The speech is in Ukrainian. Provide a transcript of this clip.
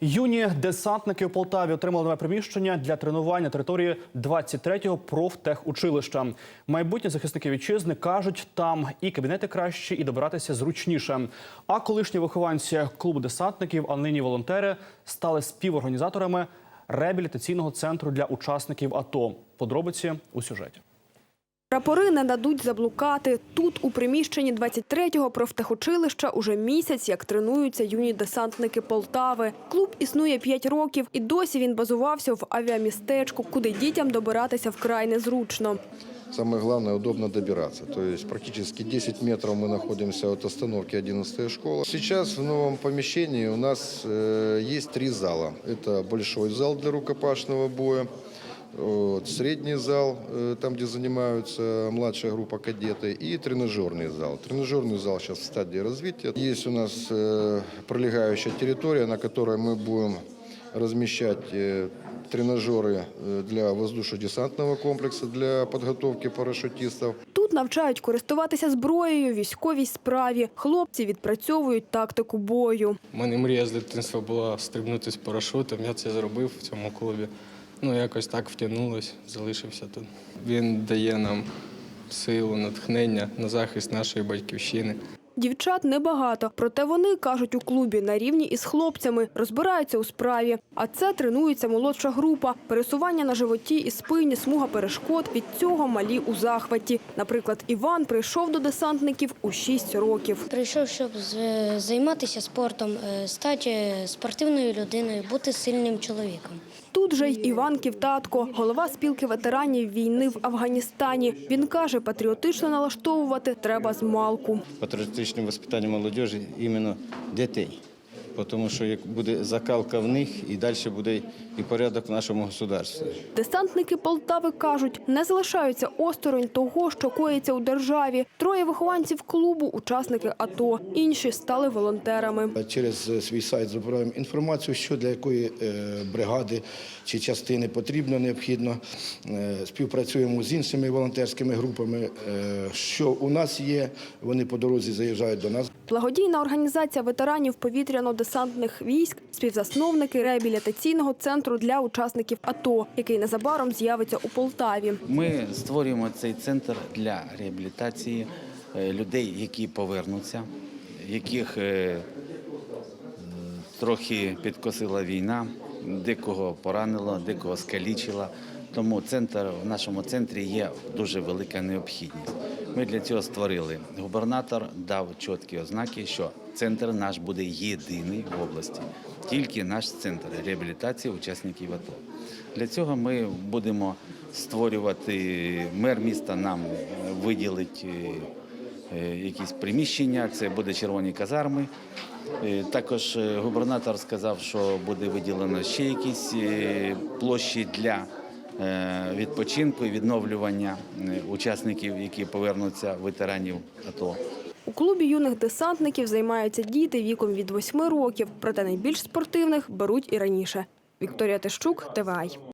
Юні десантники у Полтаві отримали нове приміщення для тренувань на території 23-го профтехучилища. Майбутні захисники вітчизни кажуть, там і кабінети кращі, і добиратися зручніше. А колишні вихованці клубу десантників, а нині волонтери, стали співорганізаторами реабілітаційного центру для учасників АТО. Подробиці у сюжеті. Прапори не дадуть заблукати. Тут, у приміщенні 23-го профтехучилища, уже місяць, як тренуються юні десантники Полтави. Клуб існує 5 років, і досі він базувався в авіамістечку, куди дітям добиратися вкрай незручно. Самое главное, удобно добираться. То есть практически 10 метров мы находимся от остановки 11 школы. Сейчас в новом помещении у нас э, есть три зала. Это большой зал для рукопашного боя, вот, средний зал, э, там, где занимаются младшая группа кадеты, и тренажерный зал. Тренажерный зал сейчас в стадии развития. Есть у нас э, пролегающая территория, на которой мы будем размещать э, тренажеры э, для воздушно-десантного комплекса, для подготовки парашютистов. Тут навчають користуватися зброєю, військовій справі. Хлопці відпрацьовують тактику бою. У мене мрія з дитинства була стрибнути з парашутом. Я це зробив в цьому клубі. Ну, якось так втягнулось, залишився тут. Він дає нам силу, натхнення на захист нашої батьківщини. Дівчат небагато, проте вони кажуть у клубі на рівні із хлопцями, розбираються у справі. А це тренується молодша група. Пересування на животі і спині, смуга перешкод. Від цього малі у захваті. Наприклад, Іван прийшов до десантників у 6 років. Прийшов, щоб з- займатися спортом, е, стати спортивною людиною, бути сильним чоловіком. Тут же й Іванків татко, голова спілки ветеранів війни в Афганістані. Він каже, патріотично налаштовувати треба з малку. Патріотичне воспитання молодежі іменно дітей. Тому що як буде закалка в них, і далі буде і порядок в нашому государстві. Десантники Полтави кажуть, не залишаються осторонь того, що коїться у державі. Троє вихованців клубу – учасники АТО, інші стали волонтерами. Через е, свій сайт збираємо інформацію, що для якої е, бригади чи частини потрібно, необхідно. Е, Співпрацюємо з іншими волонтерськими групами. Що у нас є, вони по дорозі заїжджають до нас. Благодійна організація ветеранів повітряно-десантних військ, співзасновники реабілітаційного центру для учасників АТО, який незабаром з'явиться у Полтаві. Ми створюємо цей центр для реабілітації е, людей, які повернуться, яких е, трохи підкосила війна, декого поранила, декого скалічила. Тому центр в нашому центрі є дуже велика необхідність. Ми для цього створили. Губернатор дав чіткі ознаки, що центр наш буде єдиний в області, тільки наш центр реабілітації учасників АТО. Для цього ми будемо створювати. Мер міста нам виділить е, е, якісь приміщення. Це буде червоні казарми. Е, Також губернатор сказав, що буде виділено ще якісь площі для відпочинку і відновлювання е, учасників, які повернуться ветеранів АТО. У клубі юних десантників займаються діти віком від 8 років, проте найбільш спортивних беруть і раніше. Вікторія Тищук, ТВАЙ.